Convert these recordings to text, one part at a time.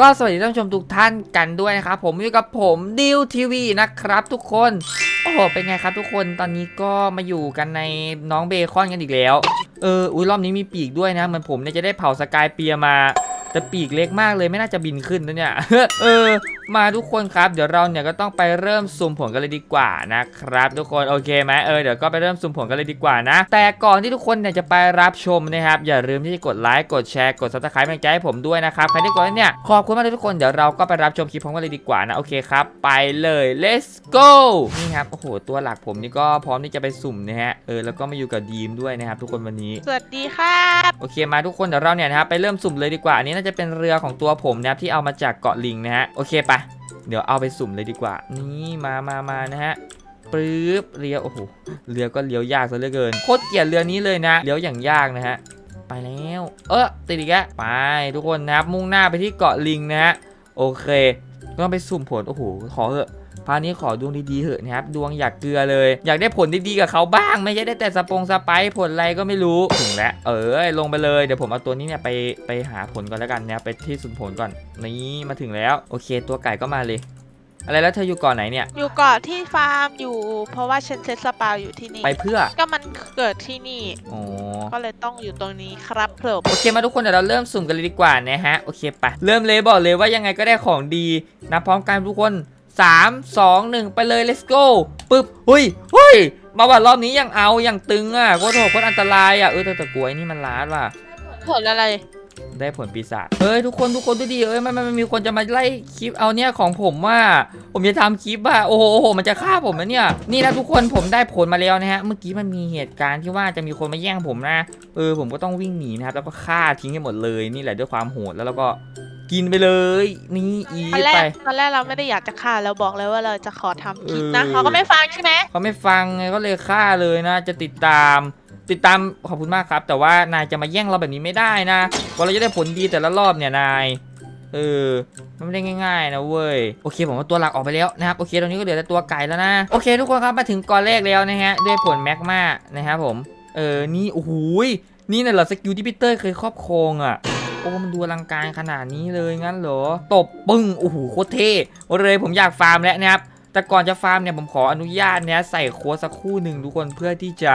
ก็สวัสดีท่านผู้ชมทุกท่านกันด้วยนะครับผมอยู่กับผมดิวทีวีนะครับทุกคนโอ้โหเป็นไงครับทุกคนตอนนี้ก็มาอยู่กันในน้องเบคอนกันอีกแล้ว เอออุ้ยรอบนี้มีปีกด้วยนะเหมือนผมเนี่ยจะได้เผาสกายเปียมา แต่ปีกเล็กมากเลยไม่น่าจะบินขึ้นนะเนี่ย เออ มาทุกคนครับ เดี๋ยวเราเนี่ยก็ต้องไปเริ่มสุ่มผลกันเลยดีกว่านะครับ ทุกคนโอเคไหมเออเดี๋ยวก็ไปเริ่มสุ่มผลกันเลยดีกว่านะ แต่ก่อนที่ทุกคนเนี่ยจะไปรับชมนะครับอย่าลืมที่จะกดไลค์กดแชร์กดซับสไครป์เป็นใจให้ผมด้วยนะครับใครที่กดแล้วเนี่ยขอบคุณมากเลยทุกคนเดี๋ยวเราก็ไปรับชมคลิปพร้อมกันเลยดีกว่านะโอเคครับ ไปเลย let's go นี่ครับโอ้โหตัวหลักผมนี่ก็พร้อมที่จะไปสุ่มนะฮะเออแล้วก็มาอยู่กับดีมด้วยนะครับทุกคนวันนี้ สวัสดีครับ โอเคมาทุกคนเดี๋ยวเราเนี่ยนะครับไปเริ่มสุ่มเลยดีกว่าอันนี้น่าจะเป็นเรือของตัวผมนะครับที่เอามาจากเกาะลิงนะฮะโอเคไปเดี๋ยวเอาไปสุ่มเลยดีกว่า นี่มามามานะฮะปึ๊บเรือโอ้โหเรือก็เลี้ยวยากซะเหลือเกินโคตรเกลียดเรือนี้เลยนะเลี้ยวอย่างยากนะฮะไปแล้ว เออติดอีกแล้วไปทุกคนนะครับมุ่งหน้าไปที่เกาะลิงนะฮะโอเคต้องไปสุ่มผลโอ้โหขอเถอะ พาร์ทนี้ขอดวงดีๆเหอะนะครับดวงอยากเกลือเลย อยากได้ผลดีๆกับเขาบ้าง ไม่ใช่ได้แต่สปงสไปร์ผลอะไรก็ไม่รู้ถึงแล้วเออลงไปเลยเดี๋ยวผมเอาตัวนี้เนี่ยไปไปหาผลก่อนแล้วกันนะไปที่สุ่มผลก่อนนี่มาถึงแล้วโอเค ตัวไก่ก็มาเลยอะไรแล้วเธออยู่เก่อนไหนเนี่ย อยู่เกาะที่ฟาร์มอยู่ เพราะว่าฉันเซตสปาวอยู่ที่นี่ ไปเพื่อ ก็มันเกิดที่นี่อ๋อก็เลยต้องอยู่ตรงนี้ครับผมโอเคมาทุกคนเดี๋ยวเราเริ่มสุ่มกันเลยดีกว่านะฮะ โอเคไป เริ่มเลยบอกเลยว่ายังไงก็ได้ของดีนะพร้อมกันทุกคน 3 2 1 ไปเลย let's go ปึ๊บเฮ้ยเฮ้ยมาว่ารอบนี้ยังเอายังตึงอะโคตรโหดโคตรอันตรายอะเออแต่แต่กลัวไอ้นี่มันล้าดว่ะ ผลอะไร ได้ผลปีศาจเฮ้ยทุกคนทุกคนดูดิเอ้ยมันมันมันมีคนจะมาไล่คลิปเอาเนี่ยของผมว่า ผมจะทำคลิปอะโอ้โหโอ้โหมันจะฆ่าผมนะเนี่ย นี่นะทุกคนผมได้ผลมาแล้วนะฮะเมื่อกี้มันมีเหตุการณ์ที่ว่าจะมีคนมาแย่งผมนะ เออผมก็ต้องวิ่งหนีนะครับแล้วก็ฆ่าทิ้งให้หมดเลยนี่แหละด้วยความโหดแล้วเราก็ กินไปเลยนี่อีตอนแรไป กตอนแรกเราไม่ได้อยากจะฆ่าเราบอกเลยว่าเราจะขอทำคลิปนะเออ เขาก็ไม่ฟังใช่ไหมเขาไม่ฟังไงก็เลยฆ่าเลยนะ จะติดตาม ติดตามขอบคุณมากครับ แต่ว่านายจะมาแย่งเราแบบนี้ไม่ได้นะว่าเราจะได้ผลดีแต่ละรอบเนี่ยนายเออมันไม่ได้ง่าย ๆ นะเว้ยโอเคผมว่าตัวหลักออกไปแล้วนะครับโอเคตรงนี้ก็เหลือแต่ตัวไก่แล้วนะโอเคทุกคนครับมาถึงกอนแรกแล้วนะฮะด้วยผลแมกมานะครับผมเออนี่โอ้โหย นี่น่ะเหรอสกิลที่พีเตอร์เคยครอบครองอะโอ้มันดูอลังการขนาดนี้เลยงั้นเหรอ ตบปึ้งโอ้โหโคตรเท่เลยผมอยากฟาร์มแล้วนะครับแต่ก่อนจะฟาร์มเนี่ยผมขออนุญาตเนี่ยใส่โค้ดสักคู่หนึ่งทุกคนเพื่อที่จะ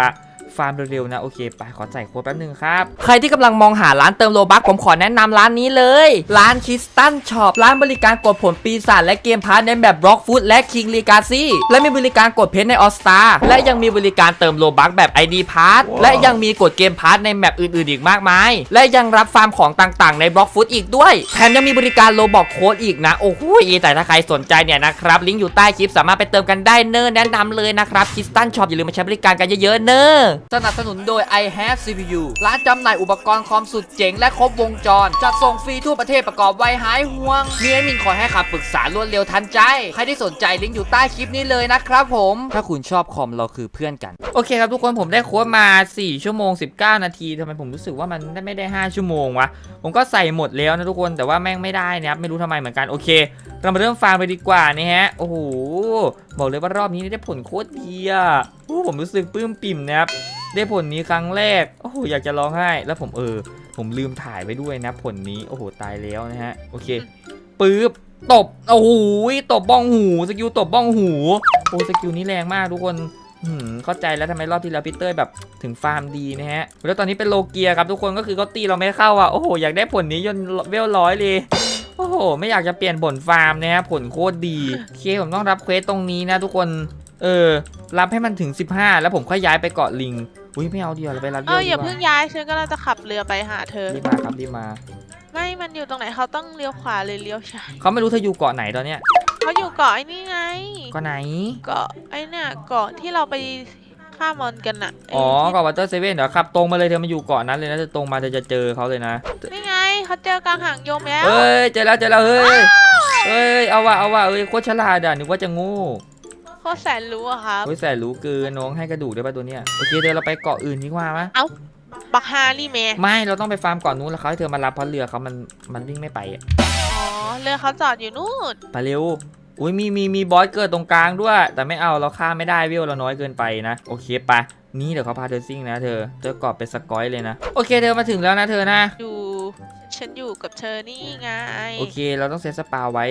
ฟาร์มเร็วๆนะโอเคไปขอใส่โค้ดแป๊บหนึงครับ ใครที่กำลังมองหาร้านเติมโลบัคผมขอแนะนำร้านนี้เลย ร้านคิสตันช็อปร้านบริการกดผลปีศาจและเกมพาร์ทในแบบบล็อกฟุตและคิงลีกาซี่และมีบริการกดเพชรในออสตาและยังมีบริการเติมโลบัคแบบ ID พาร์ทและยังมีกดเกมพาร์ทในแมปอื่นๆอีกมากมาย และยังรับฟาร์มของต่างๆในบล็อกฟุตอีกด้วยแถมยังมีบริการโลบอกโค้ดอีกนะโอ้โหแต่ถ้าใครสนใจเนี่ยนะครับลิงก์อยู่ใต้คลิปสามารถไปเติมกันได้เนอร์แนะนำเลยนะครับคิสตันช็อปอย่าลืมมาใช้บริการกันเยอะๆเนอร์สนับสนุนโดย i have CPU ร้านจำหน่ายอุปกรณ์คอมสุดเจ๋งและครบวงจร จัดส่งฟรีทั่วประเทศประกอบไวหายห่วงมีแอดมินคอยให้คำปรึกษารวดเร็วทันใจ ใครที่สนใจลิงก์อยู่ใต้คลิปนี้เลยนะครับผม ถ้าคุณชอบคอมเราคือเพื่อนกัน โอเคครับทุกคนผมได้โค้ดมา 4 ชั่วโมง 19 นาทีทำไมผมรู้สึกว่ามันไม่ได้ 5 ชั่วโมงวะผมก็ใส่หมดแล้วนะทุกคนแต่ว่าแม่งไม่ได้นะครับไม่รู้ทำไมเหมือนกันโอเค เรามาเริ่มฟาร์มไปดีกว่านี่ฮะโอ้โหบอกเลยว่ารอบนี้ได้ผลโคตรดีอะ โอ้ผมรู้สึกปลื้มปิ่มนะครับ ได้ผลนี้ครั้งแรก โอ้โห อยากจะร้องไห้ แล้วผมเออ ผมลืมถ่ายไว้ด้วยนะผลนี้ โอ้โห ตายแล้วนะฮะ โอเคปึ๊บ ตบ โอ้โห ตบบ้องหู สกิลตบบ้องหู โอ้ สกิลนี้แรงมากทุกคนเข้าใจแล้วทำไมรอบที่แล้วพีเตอร์แบบถึงฟาร์มดีนะฮะ แล้วตอนนี้เป็นโลเกียครับทุกคนก็คือเขาตีเราไม่เข้าอะ โอ้โห อยากได้ผลนี้จนเวลร้อยเลยโอ้โห ไม่อยากจะเปลี่ยนผลฟาร์มนะฮะผลโคตรดีโอเคผมต้องรับเควสตรงนี้นะทุกคน เออ รับให้มันถึง 15 แล้วผมค่อยย้ายไปเกาะลิง อุ้ยไม่เอาเดียวเราไปรับเอเดียวออย่าดีกเพิ่งว่าย้ายฉันก็จะขับเรือไปหาเธอ รีบมาครับรีบมา ไม่มันอยู่ตรงไหนเขาต้องเลี้ยวขวาหรือเลี้ยวซ้ายเขาไม่รู้เธออยู่เกาะไหนตอนเนี้ยเขาอยู่เกาะไอ้นี่ไง เกาะไหน เกาะไอ้เนี่ยเกาะที่เราไปฆ่ามอนกันอะไอ๋อเกาะวัตเตอร์เซเว่นเดี๋ยวขับตรงมาเลยเธอมาอยู่เกาะนั้นเลยนะเธอตรงมาเธอจะเจอเขาเลยนะ นี่ไงเขาเจอกลางหางโยมแล้วเอ้ยเจอแล้วเจอแล้วเฮ้ยเฮ้ยเอาว่ะเอาว่ะเอ้ยโคตรฉลาดอะนึกว่าจะโงู โคตรแสนรู้อะครับเฮ้ยแสนรู้เกินน้องให้กระดูกได้ป่ะตัวเนี้ยโอเคเดี๋ยวเราไปเกาะอื่นดีกว่ามะบักฮารี่แมไม่เราต้องไปฟาร์มเกาะนู้นแล้วเขาให้เธอมารับเพราะเรือเขามันมันวิ่งไม่ไปอะอ๋อ เรือเขาจอดอยู่นู่น ไปเร็วอุ้ยมีมีมีบอสเกิดตรงกลางด้วย แต่ไม่เอาเราฆ่าไม่ได้เวลเราน้อยเกินไปนะโอเคไปะนี่เดี๋ยวเขาพาเธอซิ่งนะเธอเธอกอบเป็นสกอยเลยนะโอเคเธอมาถึงแล้วนะเธอนะ อยู่ชฉันอยู่กับเธอนี่ไง โอเค เราต้องเซตสปาไว้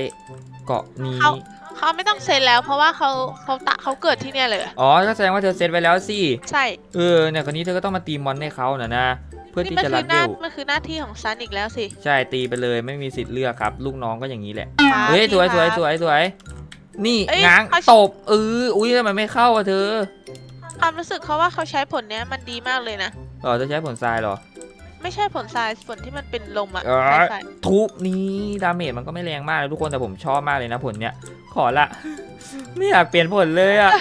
เกาะนี้ เขา เขาไม่ต้องเซ็นแล้ว เพราะว่าเขาเขาตะเขาเกิดที่เนี่ยเลยอ๋อก็แสดงว่าเธอเซตไว้แล้วสิใช่เออเนี่ยคราวนี้เธอก็ต้องมาตีมอนให้เขาน่ะนะเพื่อนี่ที่มันจะคืรัอดหเวน้าลมันคือหน้าที่ของฉันอีกแล้วสิใช่ตีไปเลยไม่มีสิทธิ์เลือกครับ ลูกน้องก็อย่างนี้แหละ ครับเฮ้ยสวยสวยพี่สวยสวย นี่เอ้ยง้างเขาตบเอออุ้ยทำไมไม่เข้าอะเธอความรู้สึกเขาว่าเขาใช้ผลเนี้ยมันดีมากเลยนะอ๋อเธอใช้ผลทรายเหรอ ไม่ใช่ผลทรายผลที่มันเป็นลมอะเอ้ยใช่ใช่ทุบนี้ดาเมจมันก็ไม่แรงมากนะทุกคนแต่ผมชอบมากเลยนะผลเนี้ย ขอละ ไม่อยากเปลี่ยนผลเลยอะ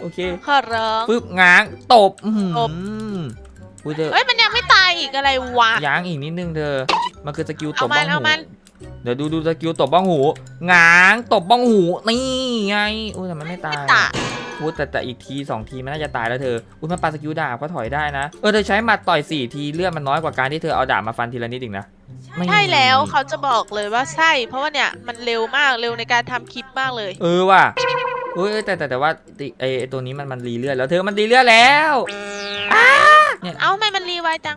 โอเคขอร้อง ปึ๊บง้างตบอื้อหือตบอุ้ยเธอเอ้ยมันยังไม่ตายอีกอะไรวะ ย้างอีกนิดนึงเธอ มันคือสกิลตเอาบมับ้อนงเอาหู มันเดี๋ยวดูดูสกิลตบบ้องหู ง้างตบบ้องหู นี่ไง อุ้ยแต่มันไม่ตายตาย อุ้ยแต่แต่อีกทีสองทีมันน่าจะตายแล้วเธอ อุ้ยมันปาสกิลดาบก็ถอยได้นะ เออเธอใช้หมัดต่อยสี่ทีเลือดมันน้อยกว่าการที่เธอเอาดาบมาฟันทีละนิดอีกนะไม่ใช่แล้วเขาจะบอกเลยว่าใช่ เพราะว่าเนี่ยมันเร็วมากเร็วในการทำคลิปมากเลย เออว่ะเอ้ยแต่แต่แต่ว่าติไอไอ้ตัวนี้มันมันรีเลือดแล้วเธอมันรีเลือดแล้วเนี่ยเอ้าทำไมมันรีไวจัง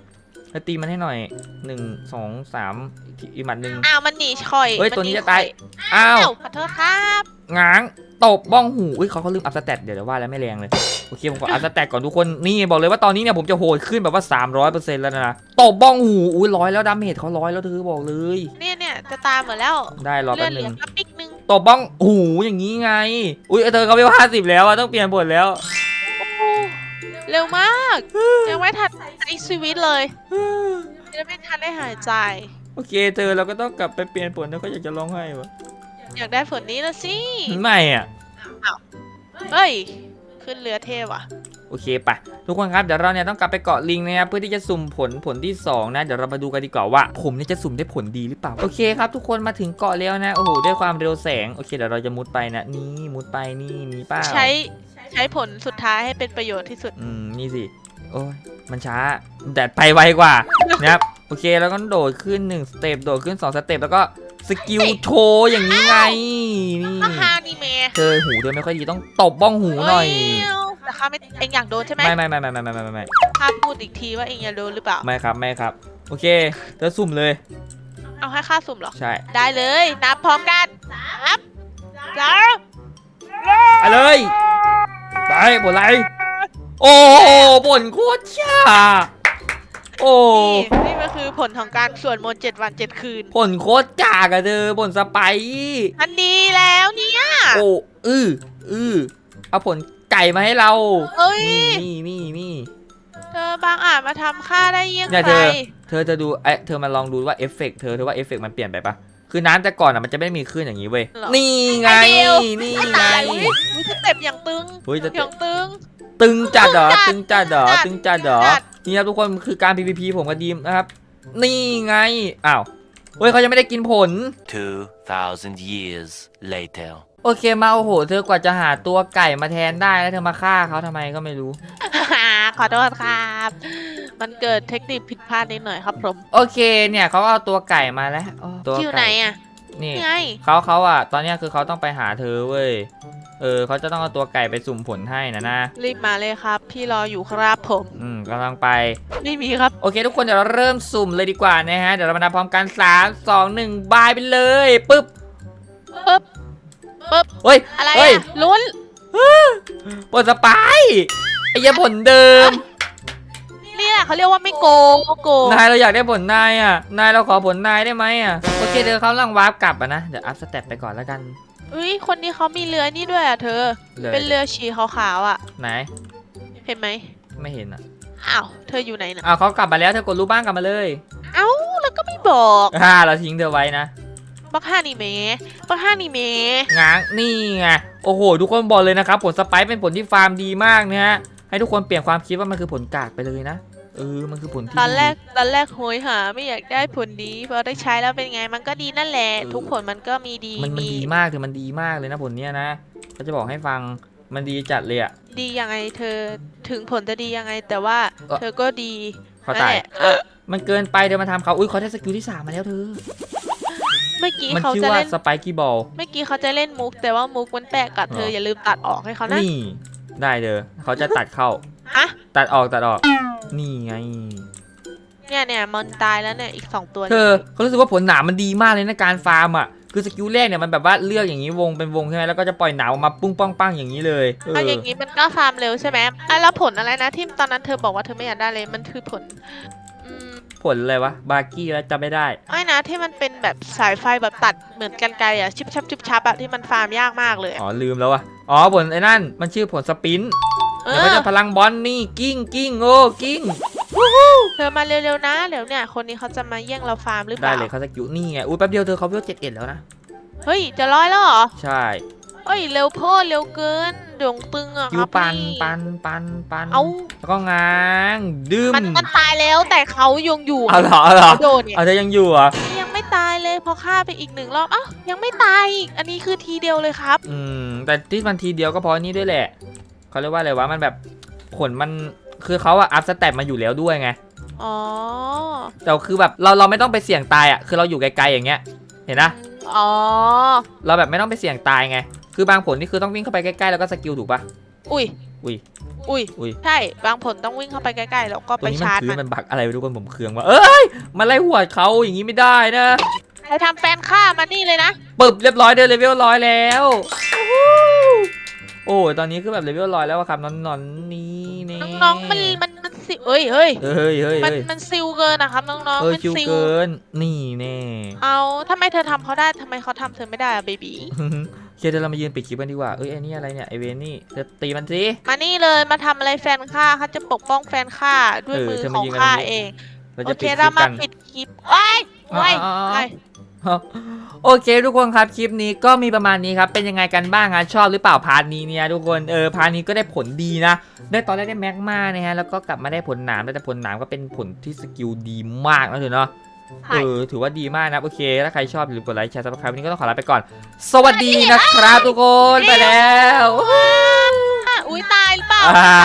เธอตีมันให้หน่อยหนึ่งสองสามอีกทีอีกหมัดหนึ่งอ้าวมันหนีคอยเฮ้ยมัตัวนี้หจะตายข่อ้าวขอโทษครับง้างตบบ้องหูอุ้ยเขาเขาลืมอัพสเตตเดี๋ยวเดี๋ยวว่าแล้วไม่แรงเลย โอเคผมขออัพสเตตก่อนทุกคน นี่บอกเลยว่าตอนนี้เนี่ยผมจะโหดขึ้นแบบว่า 300%แล้วนะ ตบบ้องหูอุ้ยร้อยแล้วดาเมจเขาร้อยแล้วเธอบอกเลย เนี่ยเนี่ยจะตามหมดแล้ว ได้รอเลืแป๊อบดเหนึลืองกระปิกนึงตบบ้องหูอย่างนี้ไง อุ้ยเธอเขาไปห้าสิบแล้วอะต้องเปลี่ยนบทแล้วโอ้โห เร็วมากยังไม่ทันไอชีวิตเลยยังไม่ทันได้หายใจ โอเคเธอเราก็ต้องกลับไปเปลี่ยนผลแล้วก็อยากจะร้องไห้วะอยากได้ผลนี้ละสิไม่อะเฮ้ย ขึ้นเรือเทพว่ะโอเคไปทุกคนครับเดี๋ยวเราเนี่ยต้องกลับไปเกาะลิงนะครับเพื่อที่จะสุ่มผลผลที่สองนะเดี๋ยวเรามาดูกันดีกว่าว่า ผมเนี่ยจะสุ่มได้ผลดีหรือเปล่าโอเคครับ ทุกคนมาถึงเกาะแล้วนะโอ้โหด้วยความเร็วแสงโอเคเดี๋ยวเราจะมุดไปนะนี่มุดไปนี่มีเป้าใช้ ใช้ผลสุดท้ายให้เป็นประโยชน์ที่สุด อืม นี่สิ โอ้ย มันช้า แต่ไปไวกว่า นะครับ โอเค แล้วก็โดดขึ้น1สเต็ป โดดขึ้น 2 สเต็ป แล้วก็สกิลโชว์อย่างนี้ไง นี่ก็ฮานี่เมเธอหูเธอไม่ค่อยดีต้องตบบ้องหูหน่อยเาแต่ข้าไม่เองอยากโดนใช่ไหมไม่ไม่ไม่ไม่ไม่ไม่ไม่ไม่ไม่ข้าพูดอีกทีว่าเองอยากโดนหรือเปล่า ไม่ครับไม่ครับ โอเคเธอสุ่มเลย เอาให้ข้าสุ่มเหรอ ใช่ ได้เลย นับพร้อมกันนับสามไปเลย ไปผลอะไร โอ้โหผลโคตรช้าโอ้นี่นี่มันคือผลของการสวดมนต์เจ็ดวันเจ็ดคืน ผลโคตรจากอะเธอผลสไปร์มันดีแล้วเนี่ย โอ้อืออือเอาผลไก่มาให้เรา เอ้ย นี่นี่นี่ เธอบางอาจมาทำข้าได้เยี่ยงเนี่ยใคเธรอ เธอจะดูไอยเธอมาลองดูว่าเอฟเฟกต์เธอเธอว่าเอฟเฟกต์มันเปลี่ยนไปปะคือน้ำแต่ก่อนอะมันจะไม่มีคลื่นอย่างนี้เว้ยหรอนี่ไงไอเดียวนี่ไม่ไงตายอุ้ยอุ้ย สเต็ปอย่างตึงเฮ้ยจะอย่างตึง ตึงจัดเหรอตึตึงงจัจัดดเหรอจัดตึงจัดเหรอจัด นี่ครับทุกคนคือการ PVP ผมกับดีมนะครับ นี่ไงอ้าวเฮ้ยเขายังไม่ได้กินผล 2,000 years later. โอเคมาโอ้โห เธอกว่าจะหาตัวไก่มาแทนได้แล้วเธอมาฆ่าเขาทำไมก็ไม่รู้ ขอโทษครับ มันเกิดเทคนิคผิดพลาดนิดหน่อยครับผมโอเคเนี่ยเขาเอาตัวไก่มาแล้วอ้อตัวที่อยู่ไหนไก่อะนี่นี่ไง เขาเขาอะ ตอนเนี้ยคือเขาต้องไปหาเธอเว้ย เออเขาจะต้องเอาตัวไก่ไปสุ่มผลให้นะนะรีบมาเลยครับ พี่รออยู่ครับผม อืมกำลังไป ไม่มีครับ โอเค ทุกคนเดี๋ยวเราเริ่มสุ่มเลยดีกว่านะฮะ เดี๋ยวเรามานับพร้อมกัน3 2 1บายไปเลยปึ๊บปึ๊บปึ๊บเฮ้ยอะไรเฮ้ยอะลุ้น ผลสไปร์ไอ้เหี้ยผลเดิม นี่แหละเขาเรียกว่าไม่โกงโกงนายเราอยากได้ผลนายอะ นายเราขอผลนายได้ไหมอะ โอเคเดี๋ยวเขาลังวาร์ปกลับอะนะ เดี๋ยวอัพสเต็ปไปก่อนแล้วกัน อุ้ยคนนี้เขามีเรือนี่ด้วยอะเธอเลยเป็นเรือชีขาวๆอะ ไหน เห็นไหมไม่เห็นอะอ้าวเธออยู่ไหนนะอ้าวเขากลับมาแล้วเธอกดรูปบ้านกลับมาเลยเอ้าแล้วก็ไม่บอกฮ่าเราทิ้งเธอไว้นะ บักห้านี่เมบักห้านี่เมง้างนี่ไงโอ้โห ทุกคนบอกเลยนะครับ ผลสไปร์เป็นผลที่ฟาร์มดีมากนะฮะให้ทุกคนเปลี่ยนความคิดว่ามันคือผลกากไปเลยนะ เออ มันคือผลที่ตอนแรกดีตอนแรกโหยหาไม่อยากได้ผลดีพอได้ใช้แล้วเป็นไง มันก็ดีนั่นแหละเออทุกผลมันก็มีดีมันมันดีมากเธอมันดีมากเลยนะผลเนี้ยนะเขาจะบอกให้ฟังมันดีจัดเลยอะดียังไงเธอถึงผลจะดียังไง แต่ว่าเอ่อเธอก็ดีเขานั่นตายแหละมันเกินไปเดี๋ยวมาทำเขาอุ้ยเขาได้สกิลที่สามมาแล้วเธอเมื่อกี้มันเขาชื่อจะว่าเล่นสไปกี้บอลเมื่อกี้เขาจะเล่นมุก แต่ว่ามุกมันแปลกกับเธอเหรออย่าลืมตัดออกให้เขานะนี่ได้เด้อเขาจะตัดเข้าอะตัดออกตัดออก นี่ไงไเนี่ยเนี่ยมันตายแล้วเนี่ยอีกสองตัวเธอเขารู้สึกว่าผลหนามมันดีมากเลยในะการฟาร์มอะคือสกิลแรกเนี่ยมันแบบว่าเลือกอย่างนี้วงเป็นวงใช่ไหมแล้วก็จะปล่อยหนามออกมาปุ้งป้องปังอย่างนี้เลยเอเอาออย่างนี้มันก็ฟาร์มเร็วใช่ไหมอะแล้วผลอะไรนะที่ตอนนั้นเธอบอกว่าเธอไม่อยากได้เลยมันคือผลอืมผลอะไรวะบาร์กี้แล้วจำไม่ได้ไม่นะที่มันเป็นแบบสายไฟแบบตัดเหมือนกันไกลอะชิบชับชิบชับอะที่มันฟาร์มยากมากเลยอะอ๋อลืมแล้ววะอ๋อผลไอ้นั่นมันชื่อผลสปิน เอเดี๋ยวมันอจะพลังบอลนี่กิ้งกิ้งโอ้กิ้ง เธอมาเร็วๆนะเดี๋ยวเนี่ยคนนี้เขาจะมาแย่งเราฟาร์มหรือเปได้ล่าเลยเขาสกิลนี่ไงอุ้ยแป๊บเดียวเธอเขาเวลเจ็ดเอ็ดแล้วนะ เฮ้ยจะร้อยแล้วเหรอใช่เอ้ยเร็วโพ่อเร็วเกินดวงตึงอะคิควรับปันพี่ปันปันปันเอาแล้วก็ง้างดื้มมันมันตายแล้วแต่เขายังอยู่เอาเหรอเอาเหรอโดนเนี่ย เอาเธอยังอยู่เหรอะยังไม่ตายเลยพอฆ่าไปอีกหนึ่งรอบอ้าวยังไม่ตายอีกอันนี้คือทีเดียวเลยครับ อืมแต่ที่มันทีเดียวก็เพราะนี่ด้วยแหละ เขาเรียกว่าอะไรวะมันแบบผลมันคือเขาอะอัพสเตตมาอยู่แล้วด้วยไงอ๋อแต่คือแบบเราเราไม่ต้องไปเสี่ยงตายอะคือเราอยู่ไกลๆอย่างเงี้ยเห็นนะอ๋อเราแบบไม่ต้องไปเสี่ยงตายไง คือบางผลนี่คือต้องวิ่งเข้าไปใกล้ๆแล้วก็สกิลถูกปะอุ้ยอุ้ยอุ้ยอุ้ยใช่บางผลต้องวิ่งเข้าไปใกล้ๆแล้วก็ตัวไปนี้มันชาร์จพื้มันนมันบักอะไรไม่รู้คนผมเคืองว่าเอ้ยมาไล่หัวดเขาอย่างนี้ไม่ได้นะใครทำแฟนฆ่ามานี่เลยนะปึ๊บเรียบร้อยเดินเลเวลร้อยแล้วอู้หู โอ้ยตอนนี้คือแบบเลเวลร้อยแล้วอะครับนอนนอนๆนี่นี่น้องๆมันมันมันซิวเอ้ยเฮ้ยเฮ้ยเฮ้ยมันเฮ้ยมันซิวเกินนะครับน้องเอๆอมันคิวซิวเกินนี่แน่ เอาทำไมเธอทำเขาได้ทำไมเขาทำเธอไม่ได้อะเบบีโอเคเดี๋ยวเรามายืนปิดคลิปกันดีกว่าเอ้ยไอ้นี่อะไรเนี่ยไอเวนนี่เดี๋ยวตีมันสิ มานี่เลยมาทำอะไรแฟนข้าเขาจะปกป้องแฟนข้าด้วยเออมือเธอขมาองยิงกันข้าตรงนี้ เองเราโอจะเคปิดคเราลิปมากัน ปิดคลิปไว้ไว้อ๋ออ๋ออ๋อไว้ โอเค ทุกคนครับคลิปนี้ก็มีประมาณนี้ครับเป็นยังไงกันบ้างฮะชอบหรือเปล่าพาร์ทนี้เนี่ยทุกคนเออพาร์ทนี้ก็ได้ผลดีนะ ได้ตอนแรกได้แม็กมานะฮะแล้วก็กลับมาได้ผลหนามแต่ผลหนามก็เป็นผลที่สกิลดีมากนะเถอะเนาะใช่เออถือว่าดีมากนะโอเค ถ้าใครชอบอย่าลืมกดไลค์แชร์ซับสไครต์วันนี้ก็ต้องขอลาไปก่อน สวัสดีนะครับทุกคนไปแล้วอุ้ยตายหรือเปล่าอ่า